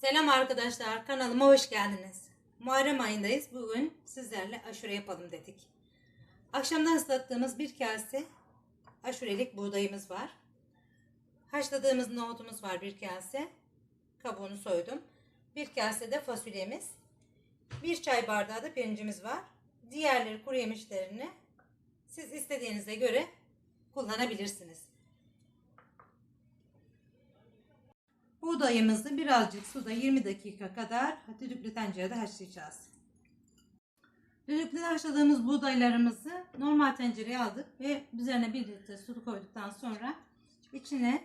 Selam arkadaşlar, kanalıma hoş geldiniz. Muharrem ayındayız. Bugün sizlerle aşure yapalım dedik. Akşamdan ıslattığımız bir kase aşurelik buğdayımız var. Haşladığımız nohutumuz var bir kase. Kabuğunu soydum. Bir kase de fasulyemiz. Bir çay bardağı da pirincimiz var. Diğerleri kuru yemişlerini siz istediğinize göre kullanabilirsiniz. Buğdayımızı birazcık suda 20 dakika kadar düdüklü tencerede haşlayacağız. Düdüklü haşladığımız buğdaylarımızı normal tencereye aldık ve üzerine 1 litre su koyduktan sonra içine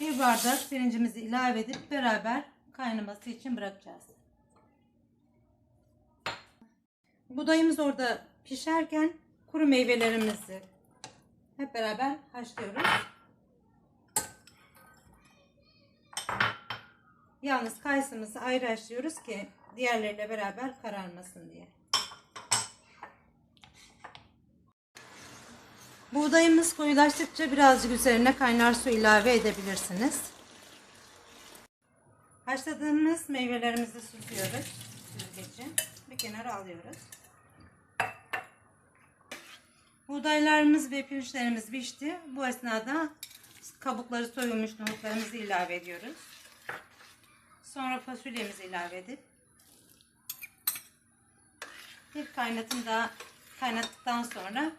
bir bardak pirincimizi ilave edip beraber kaynaması için bırakacağız. Buğdayımız orada pişerken kuru meyvelerimizi hep beraber haşlıyoruz. Yalnız kayısımızı ayrı haşlıyoruz ki diğerleriyle beraber kararmasın diye. Buğdayımız koyulaştıkça birazcık üzerine kaynar su ilave edebilirsiniz. Haşladığımız meyvelerimizi süzüyoruz. Süzgeci. Bir kenara alıyoruz. Buğdaylarımız ve pirinçlerimiz pişti. Bu esnada kabukları soyulmuş nohutlarımızı ilave ediyoruz. Sonra fasulyemizi ilave edip bir kaynatım daha kaynattıktan sonra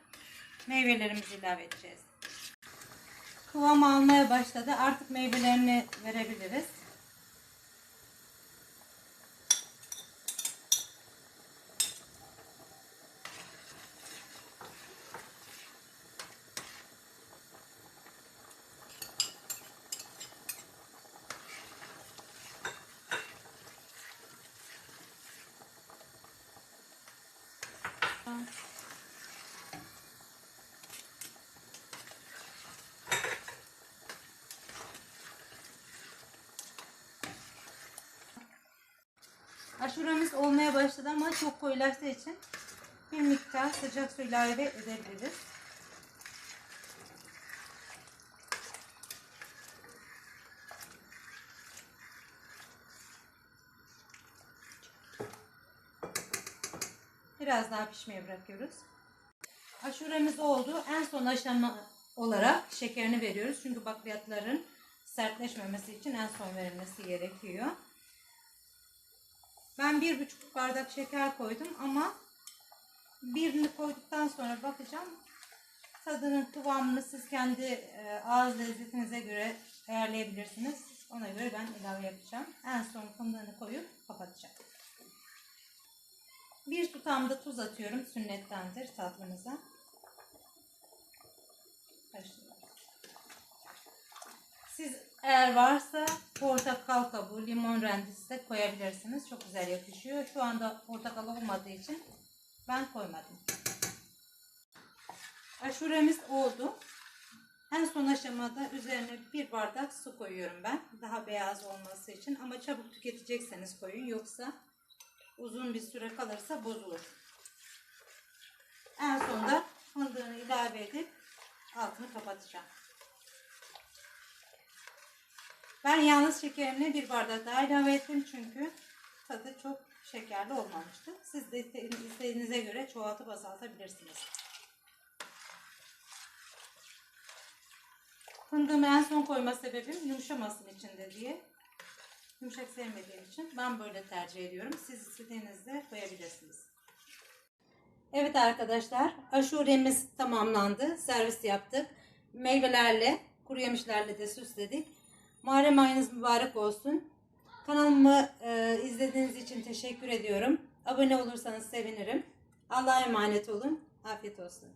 meyvelerimizi ilave edeceğiz. Kıvam almaya başladı. Artık meyvelerini verebiliriz. Aşuramız olmaya başladı ama çok koyulaştığı için bir miktar sıcak su ilave edebiliriz. Biraz daha pişmeye bırakıyoruz. Aşuremiz oldu. En son aşama olarak şekerini veriyoruz. Çünkü bakliyatların sertleşmemesi için en son verilmesi gerekiyor. Ben bir buçuk bardak şeker koydum ama birini koyduktan sonra bakacağım. Tadının kıvamını siz kendi e, ağız lezzetinize göre ayarlayabilirsiniz. Ona göre ben ilave yapacağım. En son fındığını koyup kapatacağım. Bir tutam da tuz atıyorum. Sünnettendir tatlımıza. Siz eğer varsa portakal kabuğu, limon rendesi de koyabilirsiniz. Çok güzel yakışıyor. Şu anda portakal olmadığı için ben koymadım. Aşuremiz oldu. En son aşamada üzerine bir bardak su koyuyorum ben. Daha beyaz olması için. Ama çabuk tüketecekseniz koyun. Yoksa uzun bir süre kalırsa bozulur. En sonda fındığını ilave edip altını kapatacağım. Ben yalnız şekerini bir bardak daha ilave ettim çünkü tadı çok şekerli olmamıştı. Siz de istediğinize göre çoğaltıp azaltabilirsiniz. Fındığımı en son koyma sebebim yumuşamasın içinde diye. Yumuşak sevmediğim için ben böyle tercih ediyorum. Siz istediğinizde koyabilirsiniz. Evet arkadaşlar aşuremiz tamamlandı. Servis yaptık. Meyvelerle, kuru yemişlerle de süsledik. Muharrem ayınız mübarek olsun. Kanalımı e, izlediğiniz için teşekkür ediyorum. Abone olursanız sevinirim. Allah'a emanet olun. Afiyet olsun.